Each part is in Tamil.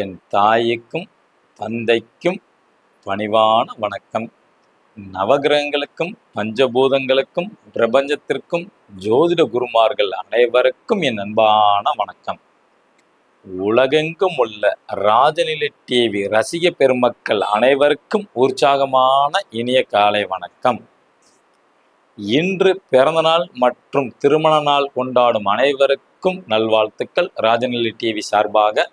என் தாய்க்கும் தந்தைக்கும் பணிவான வணக்கம். நவகிரகங்களுக்கும் பஞ்சபூதங்களுக்கும் பிரபஞ்சத்திற்கும் ஜோதிட குருமார்கள் அனைவருக்கும் என் அன்பான வணக்கம். உலகெங்கும் உள்ள ராஜநிலை டிவி ரசிக பெருமக்கள் அனைவருக்கும் உற்சாகமான இனிய காலை வணக்கம். இன்று பிறந்தநாள் மற்றும் திருமண நாள் கொண்டாடும் அனைவருக்கும் நல்வாழ்த்துக்கள். ராஜநிலை டிவி சார்பாக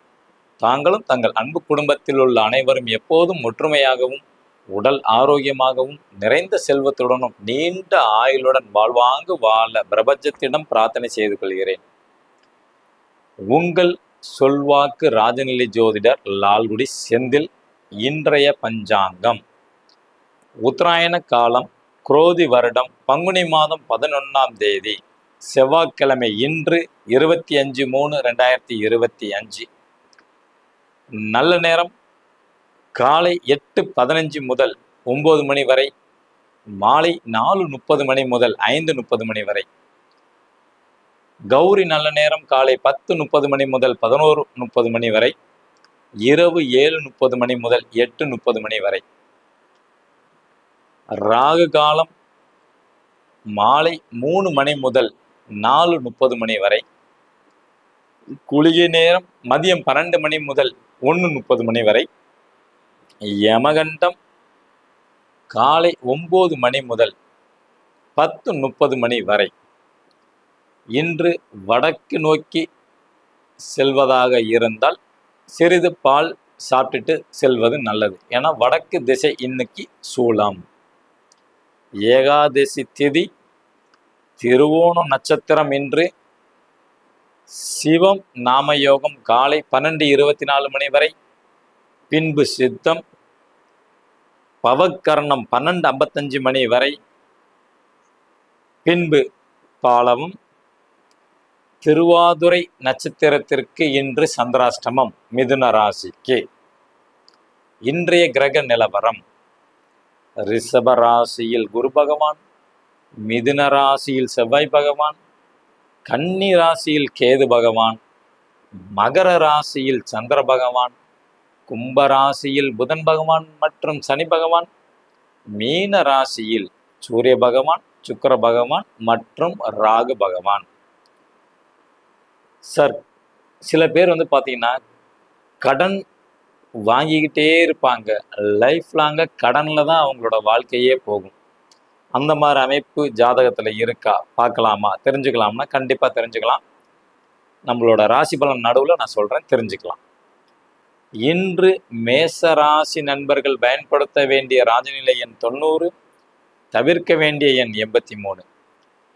தாங்களும் தங்கள் அன்பு குடும்பத்தில் உள்ள அனைவரும் எப்போதும் ஒற்றுமையாகவும் உடல் ஆரோக்கியமாகவும் நிறைந்த செல்வத்துடனும் நீண்ட ஆயுளுடன் வாழ்வாங்கு வாழ பிரபஞ்சத்திடம் பிரார்த்தனை செய்து கொள்கிறேன். உங்கள் சொல்வாக்கு ராஜநிலை ஜோதிடர் லால்குடி செந்தில் இன்றைய பஞ்சாங்கம். உத்தராயண காலம் குரோதி வருடம் பங்குனி மாதம் பதினொன்றாம் தேதி செவ்வாய்க்கிழமை இன்று இருபத்தி அஞ்சு மூணு ரெண்டாயிரத்தி இருபத்தி அஞ்சு. நல்ல நேரம். காலை எட்டு பதினஞ்சு முதல் ஒம்பது மணி வரை மாலை நாலு முப்பது மணி முதல் ஐந்து முப்பது மணி வரை. கௌரி நல்ல நேரம் காலை பத்து முப்பது மணி முதல் பதினோரு முப்பது மணி வரை இரவு ஏழு முப்பது மணி முதல் எட்டு முப்பது மணி வரை. ராகு காலம் மாலை மூணு மணி முதல் நாலு முப்பது மணி வரை. குளிகை நேரம் மதியம் பன்னெண்டு மணி முதல் ஒன்று முப்பது மணி வரை. யமகண்டம் காலை ஒம்பது மணி முதல் பத்து முப்பது மணி வரை. இன்று வடக்கு நோக்கி செல்வதாக இருந்தால் சிறிது பால் சாப்பிட்டுட்டு செல்வது நல்லது. ஏன்னா வடக்கு திசை இன்னைக்கு சூலம். ஏகாதசி திதி திருவோண நட்சத்திரம் இன்று சிவம் நாமயோகம் காலை பன்னெண்டு இருபத்தி நாலு மணி வரை. பின்பு சித்தம் பவக்கரணம் பன்னெண்டு ஐம்பத்தஞ்சு மணி வரை. பின்பு பாலவும். திருவாதுரை நட்சத்திரத்திற்கு இன்று சந்திராஷ்டமம் மிதுன ராசிக்கு. இன்றைய கிரக நிலவரம். ரிஷப ராசியில் குரு பகவான் மிதுன ராசியில் செவ்வாய் பகவான் கன்னி ராசியில் கேது பகவான் மகர ராசியில் சந்திர பகவான் கும்ப ராசியில் புதன் பகவான் மற்றும் சனி பகவான் மீன ராசியில் சூரிய பகவான் சுக்கிர பகவான் மற்றும் ராகு பகவான். சார் சில பேர் வந்து பார்த்தீங்கன்னா கடன் வாங்கிக்கிட்டே இருப்பாங்க. லைஃப் லாங்காக கடனில் தான் அவங்களோட வாழ்க்கையே போகும். அந்த மாதிரி அமைப்பு ஜாதகத்தில் இருக்கா? பார்க்கலாமா? தெரிஞ்சுக்கலாம்னா கண்டிப்பாக தெரிஞ்சுக்கலாம். நம்மளோட ராசி பலன் நடுவில் நான் சொல்கிறேன் தெரிஞ்சுக்கலாம். இன்று மேச ராசி நண்பர்கள் பயன்படுத்த வேண்டிய ராஜநிலை எண் தொண்ணூறு தவிர்க்க வேண்டிய எண் எண்பத்தி மூணு.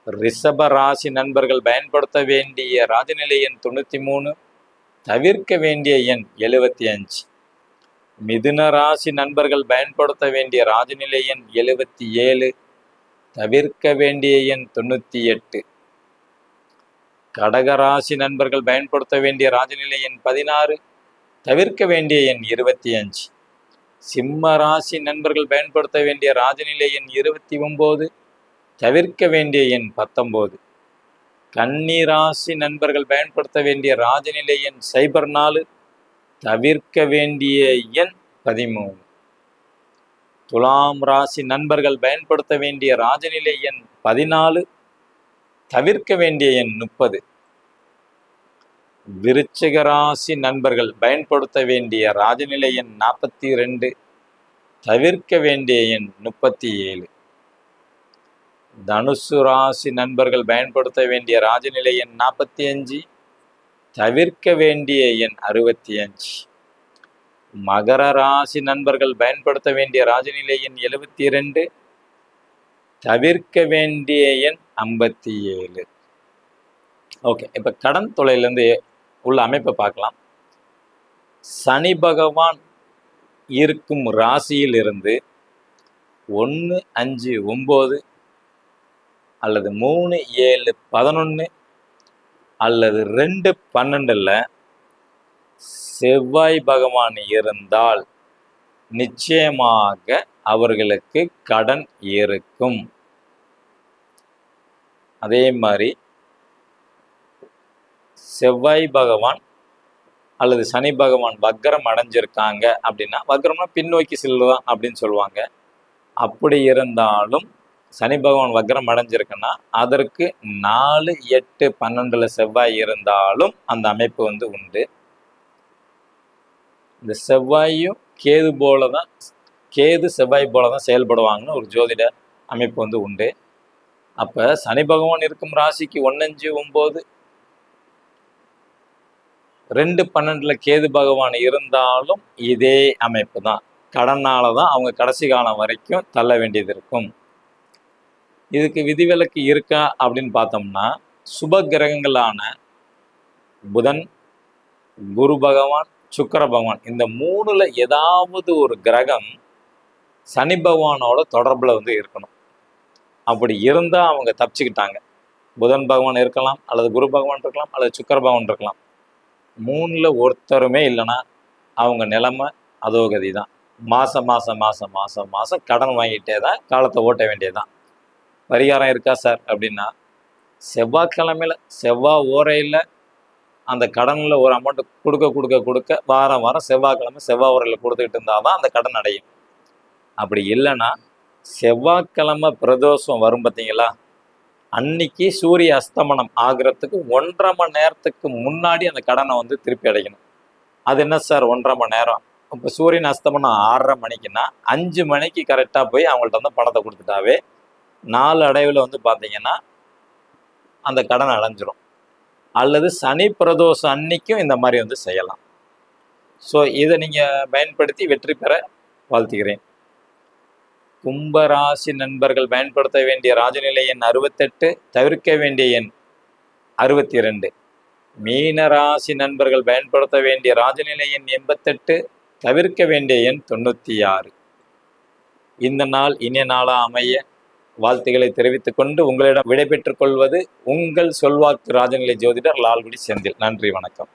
ரிஷப ராசி நண்பர்கள் பயன்படுத்த வேண்டிய ராஜநிலை எண் தொண்ணூற்றி மூணு தவிர்க்க வேண்டிய எண் எழுபத்தி அஞ்சு. மிதுன ராசி நண்பர்கள் பயன்படுத்த வேண்டிய ராஜநிலை எண் எழுபத்தி ஏழு தவிர்க்க வேண்டிய எண் தொண்ணூற்றி எட்டு. கடகராசி நண்பர்கள் பயன்படுத்த வேண்டிய ராஜநிலை எண் பதினாறு தவிர்க்க வேண்டிய எண் இருபத்தி அஞ்சு. சிம்ம ராசி நண்பர்கள் பயன்படுத்த வேண்டிய ராஜநிலை எண் இருபத்தி ஒம்பது தவிர்க்க வேண்டிய எண் பத்தொம்போது. கன்னி ராசி நண்பர்கள் பயன்படுத்த வேண்டிய ராஜநிலை எண் சைபர் நாலு தவிர்க்க வேண்டிய எண் பதிமூணு. துலாம் ராசி நண்பர்கள் பயன்படுத்த வேண்டிய ராஜநிலை எண் பதினாலு தவிர்க்க வேண்டிய எண் முப்பது. விருச்சிக ராசி நண்பர்கள் பயன்படுத்த வேண்டிய ராஜநிலை எண் நாற்பத்தி ரெண்டு தவிர்க்க வேண்டிய எண் முப்பத்தி ஏழு. தனுசு ராசி நண்பர்கள் பயன்படுத்த வேண்டிய ராஜநிலை எண் நாற்பத்தி அஞ்சு தவிர்க்க வேண்டிய எண் அறுபத்தி அஞ்சு. மகர ராசி நண்பர்கள் பயன்படுத்த வேண்டிய ராஜநிலை எண் எழுபத்தி இரண்டு தவிர்க்க வேண்டிய எண் ஐம்பத்தி ஏழு ஓகே இப்போ கடன் தொலைலேருந்து உள்ள அமைப்பை பார்க்கலாம். சனி பகவான் இருக்கும் ராசியிலிருந்து ஒன்று அஞ்சு ஒம்பது அல்லது மூணு ஏழு பதினொன்று அல்லது ரெண்டு பன்னெண்டில் செவ்வாய் பகவான் இருந்தால் நிச்சயமாக அவர்களுக்கு கடன் இருக்கும். அதே மாதிரி செவ்வாய் பகவான் அல்லது சனி பகவான் வக்ரம் அடைஞ்சிருக்காங்க அப்படின்னா வக்ரம்னா பின்னோக்கி செல்லுதான் அப்படின்னு சொல்லுவாங்க. அப்படி இருந்தாலும் சனி பகவான் வக்ரம் அடைஞ்சிருக்குன்னா அதற்கு நாலு எட்டு பன்னெண்டுல செவ்வாய் இருந்தாலும் அந்த அமைப்பு வந்து உண்டு. இந்த செவ்வாயும் கேது போல தான் கேது செவ்வாய் போல தான் செயல்படுவாங்கன்னு ஒரு ஜோதிட அமைப்பு வந்து உண்டு. அப்போ சனி பகவான் இருக்கும் ராசிக்கு ஒன்னஞ்சு ஒம்பது ரெண்டு பன்னெண்டில் கேது பகவான் இருந்தாலும் இதே அமைப்பு தான் கடனால தான் அவங்க கடைசி காலம் வரைக்கும் தள்ள வேண்டியது இருக்கும். இதுக்கு விதிவிலக்கு இருக்கா அப்படின்னு பார்த்தோம்னா சுப கிரகங்களான புதன் குரு பகவான் சுக்கர பகவான். இந்த மூணுல ஏதாவது ஒரு கிரகம் சனி பகவானோட தொடர்பில் வந்து இருக்கணும். அப்படி இருந்தால் அவங்க தப்பிச்சுக்கிட்டாங்க. புதன் பகவான் இருக்கலாம் அல்லது குரு பகவான் இருக்கலாம் அல்லது சுக்கர பகவான் இருக்கலாம். மூணில் ஒருத்தருமே இல்லைன்னா அவங்க நிலைமை அதோகதி தான் மாதம் மாதம் மாதம் மாதம் மாதம் கடன் வாங்கிட்டே தான் காலத்தை ஓட்ட வேண்டியதுதான். பரிகாரம் இருக்கா சார்? அப்படின்னா செவ்வாய்க்கிழமையில் செவ்வாய் ஓரையில் அந்த கடனில் ஒரு அமௌண்ட் கொடுக்க கொடுக்க கொடுக்க வாரம் வாரம் செவ்வாய்க்கிழமை செவ்வாய் உரையில் கொடுத்துக்கிட்டு இருந்தால் தான் அந்த கடன் அடையும். அப்படி இல்லைன்னா செவ்வாய்க்கிழமை பிரதோஷம் வரும் பார்த்தீங்களா அன்னைக்கு சூரிய அஸ்தமனம் ஆகிறதுக்கு ஒன்றரை மணி நேரத்துக்கு முன்னாடி அந்த கடனை வந்து திருப்பி அடைக்கணும். அது என்ன சார் ஒன்றரை மணி நேரம்? இப்போ சூரியன் அஸ்தமனம் ஆறரை மணிக்குன்னா அஞ்சு மணிக்கு கரெக்டாக போய் அவங்கள்ட்ட வந்து பணத்தை கொடுத்துட்டாவே நாலு அடைவில் வந்து பார்த்தீங்கன்னா அந்த கடன் அடைஞ்சிரும். அல்லது சனி பிரதோஷம் அன்னைக்கும் இந்த மாதிரி வந்து செய்யலாம். ஸோ இதை நீங்கள் பயன்படுத்தி வெற்றி பெற வாழ்த்துகிறேன். கும்பராசி நண்பர்கள் பயன்படுத்த வேண்டிய ராஜநிலை எண் அறுபத்தெட்டு தவிர்க்க வேண்டிய எண் அறுபத்தி இரண்டு மீனராசி நண்பர்கள் பயன்படுத்த வேண்டிய ராஜநிலை எண் எண்பத்தெட்டு தவிர்க்க வேண்டிய எண் தொண்ணூற்றி ஆறு இந்த நாள் இனிய நாளாக அமைய வாழ்த்துக்களை தெரிவித்துக் கொண்டு உங்களிடம் விடைபெற்றுக் கொள்வது உங்கள் சொல்வாக்கு ராஜநிலை ஜோதிடர் லால்குடி செந்தில். நன்றி வணக்கம்.